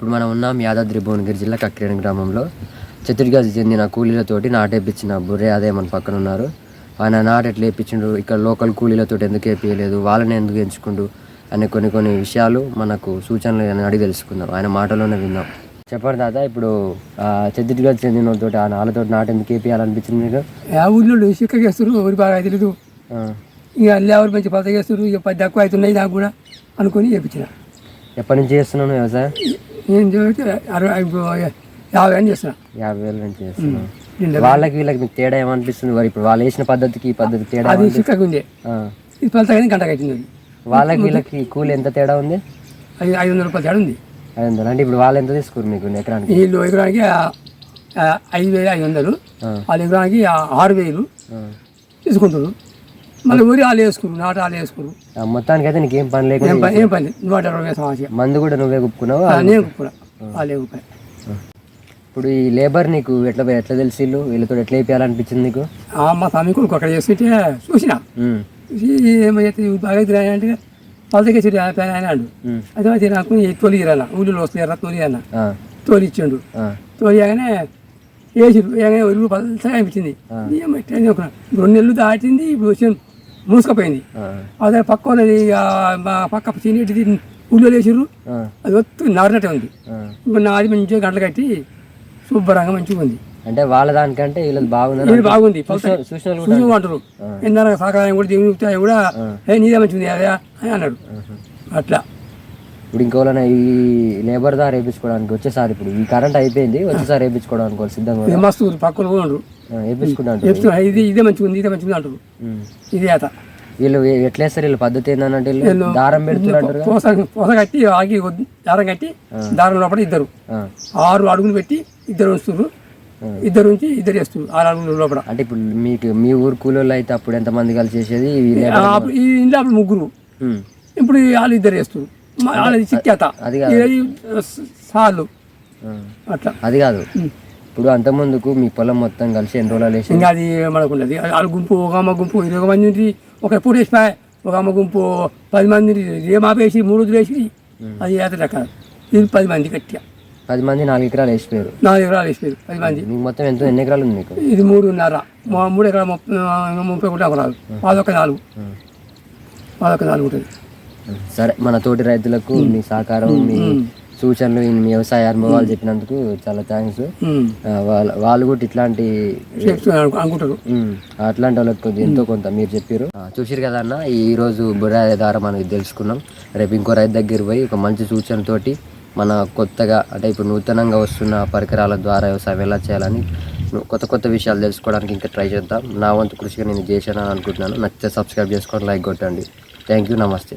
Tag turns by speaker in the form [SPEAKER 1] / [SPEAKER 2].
[SPEAKER 1] ఇప్పుడు మనం ఉన్నాం యాదాద్రి భువనగిరి జిల్లా కక్కిరేణి గ్రామంలో. చతుర్గాజి చెందిన కూలీలతోటి నాటేపించిన బుర్రే అదే మన పక్కన ఉన్నారు. ఆయన నాటు ఎట్లా వేయించిండు ఇక్కడ లోకల్ కూలీలతో ఎందుకు వేపించలేదు వాళ్ళని ఎందుకు ఎంచుకుండు? అనే కొన్ని కొన్ని విషయాలు మనకు సూచనలు అని అడిగి తెలుసుకుందాం. ఆయన మాటలోనే విందాం. చెప్పండి తాత ఇప్పుడు చతుర్గాజి చెందిన వాళ్ళతోటి ఆ వాళ్ళతో నాటు ఎందుకు వేపించాలనిపించింది మీకు
[SPEAKER 2] ఆ ఊళ్ళో చిక్కగా వేస్తారు ఎవరు బాగా తెలియదు. ఇక ఎవరు మంచి పలత చేస్తారు ఇక పది తక్కువ అవుతున్నాయి నాకు కూడా అనుకొని చేపించిన
[SPEAKER 1] ఎప్పటి నుంచి చేస్తున్నాను వ్యవసాయం?
[SPEAKER 2] నేను చూస్తే అరవై యాభై అని చేస్తున్నా.
[SPEAKER 1] యాభై వేల నుంచి చేస్తున్నాను
[SPEAKER 2] నిండా.
[SPEAKER 1] వాళ్ళకి వీళ్ళకి మీకు తేడా ఏమనిపిస్తుంది మరి? ఇప్పుడు వాళ్ళు వేసిన పద్ధతికి ఈ పద్ధతి తేడా
[SPEAKER 2] అది చిక్కగా ఉంది. ఇది పలత కానీ గంటకు అవుతుంది
[SPEAKER 1] వాళ్ళకి వీళ్ళకి కూలి ఎంత తేడా ఉంది?
[SPEAKER 2] ఐదు ఐదు వందల రూపాయలు తేడా ఉంది.
[SPEAKER 1] ఐదు వందలు. అంటే ఇప్పుడు వాళ్ళు ఎంత తీసుకోరు మీకు ఎకరానికి?
[SPEAKER 2] వీళ్ళు ఎకరానికి ఐదు వేలు ఐదు వందలు. వాళ్ళ ఎకరానికి ఆరు వేలు. తీసుకుంటారు మళ్ళీ ఊరి వాళ్ళు వేసుకోరు నాటు వాళ్ళు వేసుకోరు
[SPEAKER 1] ఆ, మొత్తానికి అయితే నీకేం పని
[SPEAKER 2] ఏం
[SPEAKER 1] లేకుండా
[SPEAKER 2] పని ఏం పని నూట ఇరవై సమస్య
[SPEAKER 1] మందు కూడా నువ్వే కుప్పుకున్నావు
[SPEAKER 2] నేను వాళ్ళు ఏం పని
[SPEAKER 1] ఇప్పుడు ఈ లేబర్ నీకు ఎట్లా ఎట్లా తెలిసి వీళ్ళు వీళ్ళతో ఎట్లా వేయాలనిపించింది నీకు
[SPEAKER 2] ఆ మా స్వామి కొడుకు అక్కడ చేస్తుంటే చూసిన. చూసి ఏమైతే బాగా తిరిగి అంటే వాళ్ళకి చెడు ఆయన అన్నాడు. అదే అయితే నాకు ఈ తొలి ఇరాల ఊళ్ళో వస్తాయి తొలి అన్న. తోలి ఇచ్చిండు. తోలిగానే వేసి వేయగానే ఒరుగు పలసగా అనిపించింది రెండు నెలలు దాటింది ఇప్పుడు వచ్చి మూసుకపోయింది. అదే పక్క వాళ్ళది పక్క సీనియర్ది ఊళ్ళో వేసిర్రు
[SPEAKER 1] ఆ.
[SPEAKER 2] అది వత్తు నారినట్టే ఉంది. ఇప్పుడు నాది మంచిగా గంటలు కట్టి శుభ్రంగా మంచిగా ఉంది.
[SPEAKER 1] అంటే వాళ్ళ దానికంటే వీళ్ళది
[SPEAKER 2] ఇది బాగుంది. చూసి అంటారు. ఎందరగా సహకారం కూడా దేవుని చెప్తే కూడా ఏ నీదే మంచిది అదే అని అన్నాడు. అట్లా.
[SPEAKER 1] ఇప్పుడు ఇంకోళ్ళని ఈ లేబర్ ద్వారా వేయించుకోవడానికి వచ్చేసారి ఇప్పుడు. ఈ కరెంట్ అయిపోయింది వచ్చేసారి వేయించుకోవడానికి సిద్ధంగా
[SPEAKER 2] మస్తు పక్కన కూడా ఉండరు చెప్తున్నా ఇది ఇదే మంచిగా ఉంది ఇదే మంచిగా అంటారు. ఇదే అత
[SPEAKER 1] వీళ్ళు ఎట్లా వేస్తారు వీళ్ళ? పద్ధతి ఏంటంటే దారం పెడుతున్నారు
[SPEAKER 2] పూస పూస కట్టి ఆగి దారం కట్టి దారం లోపల ఇద్దరు. ఆరు అడుగులు పెట్టి ఇద్దరు వస్తున్నారు ఇద్దరు నుంచి ఇద్దరు వేస్తున్నారు ఆరు అడుగుల లోపల.
[SPEAKER 1] అంటే ఇప్పుడు మీకు మీ ఊరు కూలీలు అయితే అప్పుడు ఎంత మంది కలిసి చేసేది?
[SPEAKER 2] ఇంట్లో అప్పుడు ముగ్గురు. ఇప్పుడు వాళ్ళు ఇద్దరు వేస్తారు వాళ్ళది చిక్కేత
[SPEAKER 1] అది
[SPEAKER 2] సార్లు. అట్లా.
[SPEAKER 1] అది కాదు. ఇప్పుడు అంత ముందుకు మీ పొలం మొత్తం కలిసి ఎన్ని రోజులు వేసి
[SPEAKER 2] ఇంకా అది మనకున్నది వాళ్ళ గుంపు ఒక అమ్మ గుంపు ఇరవై మంది ఉంది ఒక ఎప్పుడు వేసిపోయి ఒక అమ్మ గుంపు పది మంది రేమాపేసి మూడు రోజులు వేసి అది ఏత రకాలు ఇది పది మంది గట్టిగా
[SPEAKER 1] పది మంది నాలుగు ఎకరాలు వేసిపోయారు.
[SPEAKER 2] నాలుగు ఎకరాలు వేసిపోయారు పది మంది.
[SPEAKER 1] మీకు మొత్తం ఎంత ఎన్ని ఎకరాలు ఉంది మీకు?
[SPEAKER 2] ఇది మూడున్నర. మా మూడు ఎకరాలు ముప్పై ముప్పై ఒకటి ఎకరాలు. అదొక నాలుగు. అదొక నాలుగు ఉంటుంది.
[SPEAKER 1] సరే మన తోటి రైతులకు మీ సహకారం మీ సూచనలు మీ వ్యవసాయ అనుభవాలు చెప్పినందుకు చాలా థ్యాంక్స్. వాళ్ళ వాళ్ళు కూడా ఇట్లాంటి
[SPEAKER 2] అనుకుంటారు.
[SPEAKER 1] అట్లాంటి వాళ్ళకి కొద్దిగా ఎంతో కొంత మీరు చెప్పారు చూసిరు కదా అన్న ఈ రోజు బుర్రా ద్వారా మనకి తెలుసుకున్నాం. రేపు ఇంకో రైతు దగ్గర పోయి ఒక మంచి సూచనతోటి మన కొత్తగా అంటే ఇప్పుడు నూతనంగా వస్తున్న పరికరాల ద్వారా వ్యవసాయం ఎలా చేయాలని కొత్త కొత్త విషయాలు తెలుసుకోవడానికి ఇంకా ట్రై చేద్దాం. నా వంతు కృషిగా నేను చేశానని అనుకుంటున్నాను. నచ్చితే సబ్స్క్రైబ్ చేసుకొని లైక్ కొట్టండి. థ్యాంక్ యూ నమస్తే.